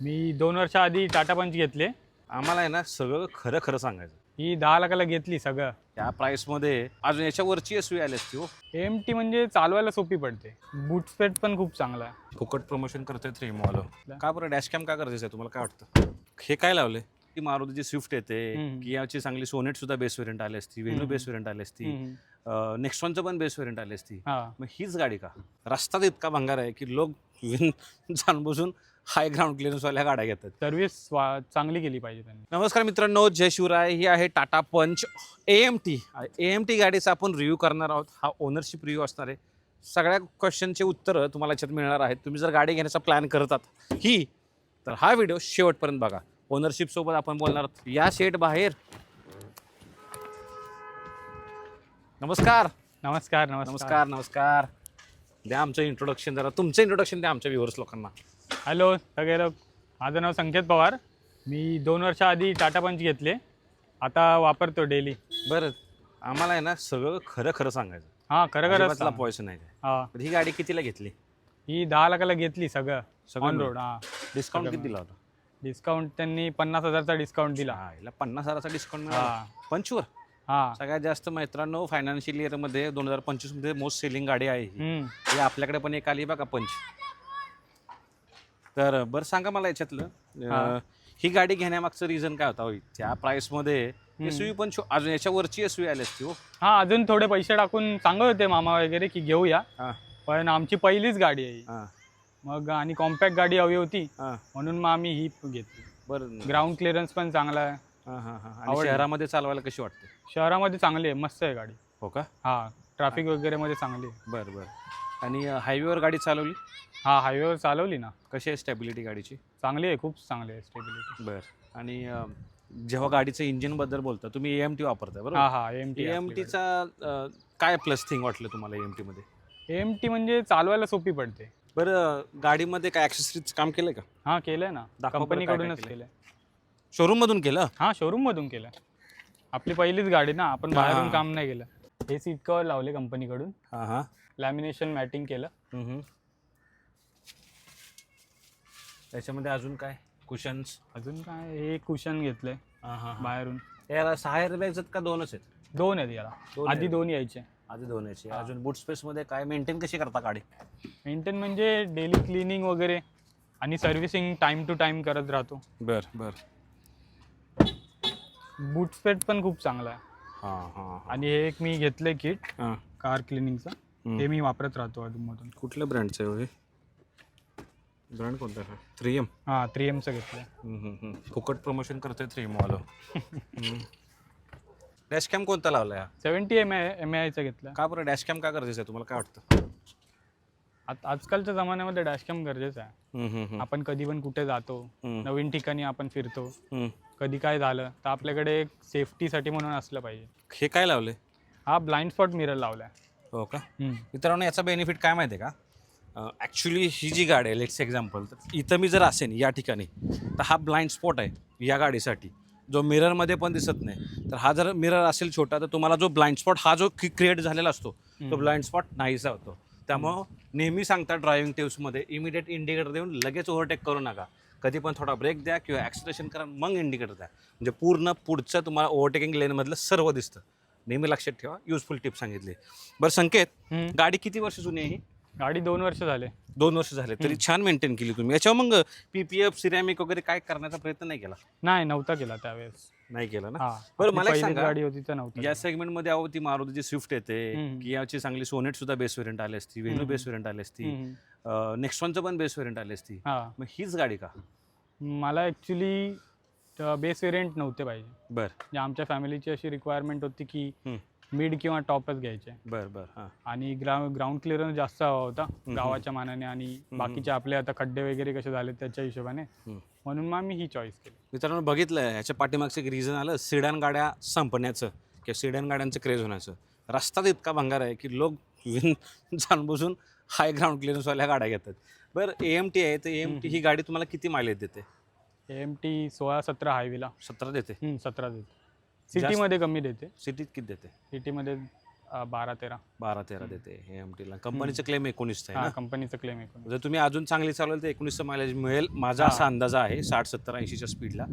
मी दोन वर्ष आधी टाटा पंच घेतले. आम्हाला आहे ना सगळं खरं खरं सांगायचं. ही दहा लाखाला घेतली सगळं. त्या प्राईसमध्ये अजून याच्यावरची एस आली असती हो. एम टी म्हणजे चालवायला सोपी पडते. बूट स्पेट पण खूप चांगला आहे. फुकट प्रमोशन करतोय थ्री मॉल का बरं डॅश कॅम का गरजेचं आहे तुम्हाला? काय वाटतं? हे काय लावले ती मारुतीची स्विफ्ट येते हम्म. कियाची चांगली सोनेट सुद्धा बेस वेरियंट आली असती वेन्यू. बेस वेरियंट आली असती हम्म. नेक्स्ट वनचं पण बेस वेरियंट आली असती. हा. मग हीच गाडी का? रस्ताच इतका भंगार आहे की लोक जाण बसून हाय ग्राउंड क्लिअरन्सवाल्या गाड्या घेतात. सर्व्हिस चांगली केली पाहिजे त्यांनी. नमस्कार मित्रांनो जय शिवराय. ही आहे Tata punch A M T A M T गाडीचा आपण रिव्ह्यू करणार आहोत. हा ओनरशिप रिव्ह्यू असणार आहे. सगळ्या क्वेश्चनचे उत्तरं तुम्हाला याच्यात मिळणार आहेत. तुम्ही जर गाडी घेण्याचा प्लॅन करतात ही तर हा व्हिडिओ शेवटपर्यंत बघा. ओनरशिप सोबत आपण बोलणार आहोत. या सेट बाहेर. नमस्कार. नमस्कार नमस्कार. नमस्कार नमस्कार. द्या आमचं इंट्रोडक्शन जरा. तुमचं इंट्रोडक्शन द्या आमच्या व्ह्युअर्स लोकांना. हॅलो सगळे माझं नाव संकेत पवार. मी दोन वर्ष आधी टाटा पंच घेतले. आता वापरतो डेली. बरं आम्हाला आहे ना सगळं खरं खरं सांगायचं. हां खरं खरं पॉयसन नाही काय. हां. ही गाडी कितीला घेतली? ही दहा लाखाला घेतली सगळं. सगळं. रोड हां. डिस्काउंट किती दिला होता? डिस्काउंट त्यांनी पन्नास हजारचा डिस्काउंट दिला. हा, हिला पन्नास हजाराचा डिस्काउंट मिळाला. हां. पंचवर? हां. सगळ्यात जास्त मित्रांनो फायनान्शियल इयरमध्ये दोन हजार पंचवीसमध्ये मोस्ट सेलिंग गाडी आहे ही. ही आपल्याकडे पण एक आली बघा पंच. तर बरं सांगा मला याच्यातलं. अं, हा. ही गाडी घेण्यामागचं रिझन काय होता होय? त्या प्राइसमध्ये एस पण अजून याच्यावरची एस आली असती हो. हा अजून थोडे पैसे टाकून सांगत होते मामा वगैरे की घेऊया. हा. पण आमची पहिलीच गाडी आहे ही. हा. मग आणि कॉम्पॅक्ट गाडी हवी होती. हा. म्हणून मग आम्ही ही घेतली. बरं. ग्राउंड क्लिअरन्स पण चांगला आहे. हा हा हा. आणि आवडली. शहरामध्ये चालवायला कशी वाटते? शहरामध्ये चांगली आहे. मस्त आहे गाडी. हो का? हा. ट्रॅफिक वगैरे मध्ये चांगली आहे. बरं बरं. आणि हायवेवर गाडी चालवली? हा हायवेवर चालवली ना. कशी आहे स्टॅबिलिटी गाडीची? चांगली आहे खूप चांगली आहे स्टेबिलिटी बर. आणि अ, जेव्हा गाडीचं इंजिनबद्दल बोलता तुम्ही एम टी वापरताय हा बरोबर हा एम टी एम टीचा काय प्लस थिंग वाटलं तुम्हाला एममध्ये? एम टी म्हणजे चालवायला सोपी पडते. बरं गाडीमध्ये काय ॲक्सेसरीज काम केलंय का? हा केलंय ना. दाखवा बरं काय काय कंपनीकडूनच केलंय. केलंय. शोरूम मधून केलं? हा शोरूम मधून केलंय. आपली पहिलीच गाडी ना आपण हा. बाहेरून काम नाही केलं. हे सीट कवर लावले कंपनीकडून. हां हां. लॅमिनेशन मॅटिंग केलं. हम्म. त्याच्यामध्ये अजून काय? कुशन्स अजून काय? हे कुशन घेतलंय हां हां बाहेरून. याला सहा एअरबॅग्स आहेत का दोनच आहेत? दोन आहेत याला. दोन आधी आहेत. दोन यायचे. आधी दोन याचे अजून बूट स्पेसमध्ये काय मेंटेन कशी करता गाडी? मेंटेन म्हणजे डेली क्लिनिंग वगैरे आणि सर्व्हिसिंग टाइम टू टाइम करत राहतो. बर बर. बूट स्पेट पण खूप चांगला आहे. हां हां आणि हे एक मी घेतलंय किट हां. कार क्लिनिंगचं. ते मी वापरत राहतो अधूनमधून कुठल्या ब्रँडचं आहे हो हे? ब्रँड कोणता आहे? थ्री एम हां थ्री एमचं घेतलंय. फुकट प्रमोशन करतोय थ्री एम वालं डॅश कॅम कोणता लावलाय हा? सेवन्टी एम आय एम आयचं घेतलं का बरं? डॅश कॅम का गरजेचं आहे? तुम्हाला काय वाटतं? आता आजकालच्या जमान्यामध्ये डॅशकॅम गरजेचं आहे. आपण कधी पण कुठे जातो हम्म. नवीन ठिकाणी आपण फिरतो कधी काय झालं तर आपल्याकडे एक सेफ्टीसाठी म्हणून असलं पाहिजे. हे काय लावले हा ब्लाइंड स्पॉट मिरर लावलाय. हो का. मित्रांनो याचा बेनिफिट काय माहिती आहे का ॲक्च्युली ही जी गाडी आहे लेट्स एक्झाम्पल तर इथं मी जर असेन या ठिकाणी तर हा ब्लाइंड स्पॉट आहे या गाडीसाठी. जो मिररमध्ये पण दिसत नाही तर हा जर मिरर असेल छोटा तर तुम्हाला जो ब्लाइंड स्पॉट हा जो क्रिएट झालेला असतो तो हम्म. ब्लाइंड स्पॉट नाहीसा होतो. त्यामुळं नेहमी सांगता ड्रायव्हिंग टिप्समध्ये इमिडिएट इंडिकेटर देऊन लगेच ओव्हरटेक करू नका. कधी पण थोडा ब्रेक द्या किंवा ॲक्सिलेशन करा मग इंडिकेटर द्या. म्हणजे पूर्ण पुढचं तुम्हाला ओव्हरटेकिंग लेनमधलं सर्व दिसतं. नेहमी लक्षात ठेवा युजफुल टिप सांगितली. बरं संकेत. गाडी किती वर्ष जुनी आहे ही? गाडी दोन वर्ष झाले. दोन वर्ष झाले. तरी छान मेंटेन केली तुम्ही. याच्यावर मग पी पी एफ सिरॅमिक वगैरे काय करण्याचा प्रयत्न नाही केला? नाही नव्हता केला त्यावेळेस. नाही केला ना? हा. बरं, मला एक पहिलीच सांगा, गाडी होती तर नव्हतं या केलं. सेगमेंटमध्ये अहो ती मारुतीची स्विफ्ट येते हम्म. कियाची चांगली सोनेट सुद्धा बेस वेरियंट आली असती वेन्यू. बेस वेरियंट आली असती हम्म. नेक्स्ट वनचं पण बेस वेरियंट आली असती. हा. मग हीच गाडी का? मला ॲक्च्युली बेस वेरियंट नव्हते पाहिजे. बर. म्हणजे आमच्या फॅमिलीची अशी रिक्वायरमेंट होती की हम्म. मिड किंवा टॉपच घ्यायचे. बर बर हां. आणि ग्राउंड ग्राउंड क्लिअरन्स जास्त हवा होता गावाच्या मानाने आणि बाकीचे आपले आता खड्डे वगैरे कसे झाले त्याच्या हिशोबाने. म्हणून मग आम्ही ही चॉईस केली. मित्रांनो बघितलं ह्याच्या पाठीमागचं एक रिझन आलं सिडॅन गाड्या संपण्याचं किंवा सिडॅन गाड्यांचं क्रेज होण्याचं. रस्ताच इतका भंगार आहे की लोक जाण बसून हाय ग्राउंड क्लिअरन्सवाल्या गाड्या घेतात. बरं ए एम टी आहे तर ए एम टी ही गाडी तुम्हाला किती मायलेज देते? एम टी सोळा सतरा हायवेला सतरा देते. सतरा देते. सिटीमध्ये कमी देते. सिटीत किती देते? सिटीमध्ये बारा तेरा. बारा तेरा देते ए एम टीला कंपनीचं क्लेम एकोणीस आहे हा कंपनीचं क्लेम एकूण जर तुम्ही अजून चांगली चालवल तर एकोणीसचं मायलेज मिळेल. माझा हा. असा अंदाज आहे साठ सत्तर ऐंशीच्या स्पीडला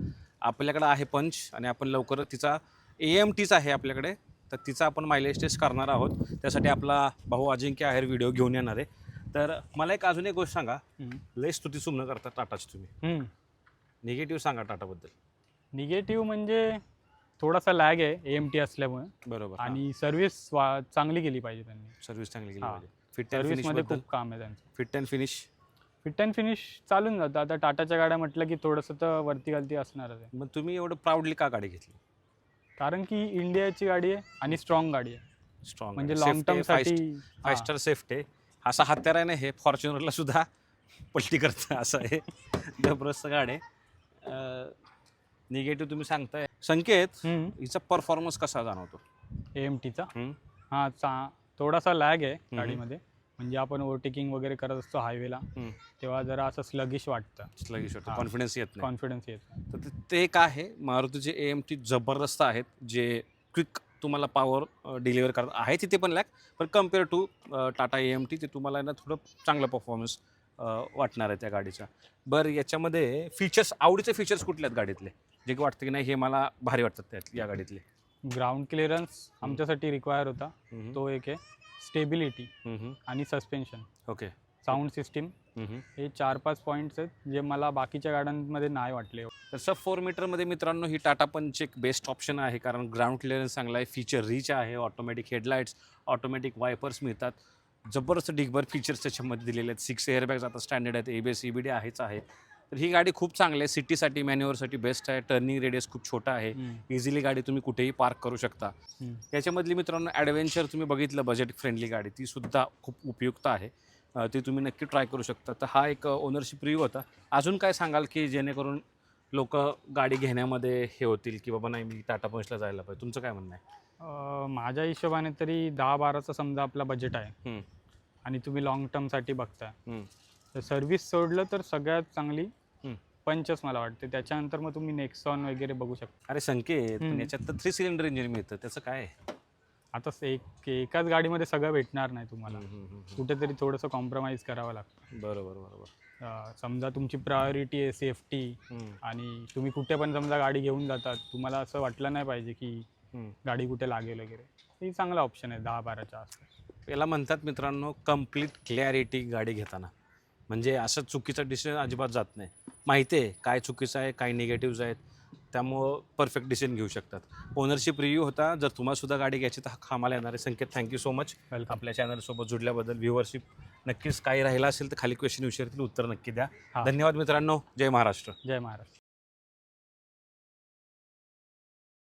आपल्याकडे आहे पंच आणि आपण लवकर तिचा ए एम टीच आहे आपल्याकडे. तर तिचा आपण मायलेज टेस्ट करणार आहोत. त्यासाठी आपला भाऊ अजिंक्य आहेर व्हिडिओ घेऊन येणार आहे. तर मला एक अजून एक गोष्ट सांगा. लय स्तुती सुमनं करता टाटाची तुम्ही. निगेटिव्ह सांगा टाटाबद्दल. निगेटिव्ह म्हणजे थोडासा लॅग आहे एम टी असल्यामुळे. बरोबर. आणि सर्व्हिस चांगली केली पाहिजे त्यांनी. सर्व्हिस चांगली केली. पाहिजे. फिट सर्व्हिसमध्ये खूप काम आहे त्यांचं. Fit and finish fit and finish चालून जातं. आता टाटाच्या गाड्या म्हटलं की थोडंसं तर वरती गलती असणारच आहे. मग तुम्ही एवढं प्राऊडली का गाडी घेतली? कारण की इंडियाची गाडी आहे आणि स्ट्रॉंग गाडी आहे. स्ट्रॉंग म्हणजे लॉंग टर्मसाठी फाय. स्टार सेफ्टी असा हत्यार आहे. ना हे फॉर्च्युनरला सुद्धा पलटी करतं. असं आहे. जबरदस्त गाडी निगेटिव्ह तुम्ही सांगताय. संकेत हम्म. हिचा परफॉर्मन्स कसा जाणवतो? एम टीचा हम्म. हा चा थोडासा लॅग आहे. गाडीमध्ये. म्हणजे आपण ओव्हरटेकिंग वगैरे करत असतो हायवेला हम्म. तेव्हा जरा असं स्लगिश वाटतं. स्लगिश हा. कॉन्फिडन्स येत नाही. कॉन्फिडन्स येत नाही. तर ते- ते एक आहे. मारुतीचे ए एम टी जबरदस्त आहेत जे क्विक तुम्हाला पॉवर डिलिव्हर करत आहे तिथे पण लॅक पण compare to Tata A M T ते तुम्हाला ना थोडं चांगलं परफॉर्मन्स वाटणार आहे त्या गाडीचा. बरं याच्यामध्ये फीचर्स आवडीचे फीचर्स कुठले आहेत गाडीतले? जे की वाटतं की नाही हे मला भारी वाटतात त्यात या गाडीतले. ग्राउंड क्लिअरन्स आमच्यासाठी रिक्वायर होता. हम्म. तो एक आहे. स्टेबिलिटी हम्म. आणि सस्पेन्शन. ओके. Sound system. हम्म. हे चार पाच पॉईंट्स आहेत जे मला बाकीच्या गाड्यांमध्ये नाही वाटले. तर सब फोर मीटरमध्ये मित्रांनो ही टाटा पंच एक बेस्ट ऑप्शन आहे. कारण ग्राउंड क्लिअरन्स चांगला आहे फीचर रिच आहे ऑटोमॅटिक हेडलाईट्स ऑटोमॅटिक वायपर्स मिळतात. जबरदस्त डिगभर फीचर्स त्याच्यामध्ये दिलेले आहेत. सिक्स एअरबॅग्स आता स्टँडर्ड आहेत. A B S E B D आहेच आहे. तर ही गाडी खूप चांगली आहे. सिटीसाठी मॅन्युअरसाठी बेस्ट आहे. टर्निंग रेडियस खूप छोटा आहे. इझिली गाडी तुम्ही कुठेही पार्क करू शकता. याच्यामधली मित्रांनो ॲडव्हेंचर तुम्ही बघितलं बजेट फ्रेंडली गाडी. ती सुद्धा खूप उपयुक्त आहे. ती तुम्ही नक्की ट्राय करू शकता. तर हा एक ओनरशिप रिव्ह्यू होता. अजून काय सांगाल की जेणेकरून लोक गाडी घेण्यामध्ये हे होतील की बाबा नाही मी टाटा पंचला जायला पाहिजे? तुमचं काय म्हणणं आहे? माझ्या हिशोबाने तरी दहा बाराचा समजा आपला बजेट आहे. आणि तुम्ही लॉंग टर्मसाठी बघताय. हम्म. तर सर्व्हिस सोडलं तर सगळ्यात चांगली. पंचच मला वाटते त्याच्यानंतर मग तुम्ही नेक्सॉन वगैरे बघू शकता अरे संकेत पण. याच्यात तर थ्री सिलेंडर इंजिन मिळतं त्याचं काय आहे? आता स- एक एकाच गाडीमध्ये सगळं भेटणार नाही तुम्हाला. कुठेतरी थोडंसं कॉम्प्रोमाइज करावं लागतं बरोबर बरोबर अं, समजा तुमची प्रायोरिटी आहे सेफ्टी हम्म, आणि तुम्ही कुठे पण समजा गाडी घेऊन जातात तुम्हाला असं वाटलं नाही पाहिजे की हम्म. गाडी कुठे लागेल वगैरे ही चांगला ऑप्शन आहे दहा बाराच्या आसपास याला म्हणतात मित्रांनो कंप्लीट क्लॅरिटी गाडी घेताना म्हणजे असं चुकीचा डिसिजन अजिबात जात नाही. माहिती आहे काय चुकीचं आहे काय निगेटिव्ज आहेत त्यामुळं परफेक्ट डिसिजन घेऊ शकतात. ओनरशिप रिव्ह्यू होता जर तुम्हाला सुद्धा गाडी घ्यायची तर हा कामाला येणार आहे. Sanket thank you so much welcome आपल्या चॅनलसोबत जुडल्याबद्दल व्ह्युअरशिप नक्कीच काही राहिला असेल तर खाली क्वेश्चन विचारतील उत्तर नक्की द्या. धन्यवाद मित्रांनो. जय महाराष्ट्र. जय महाराष्ट्र.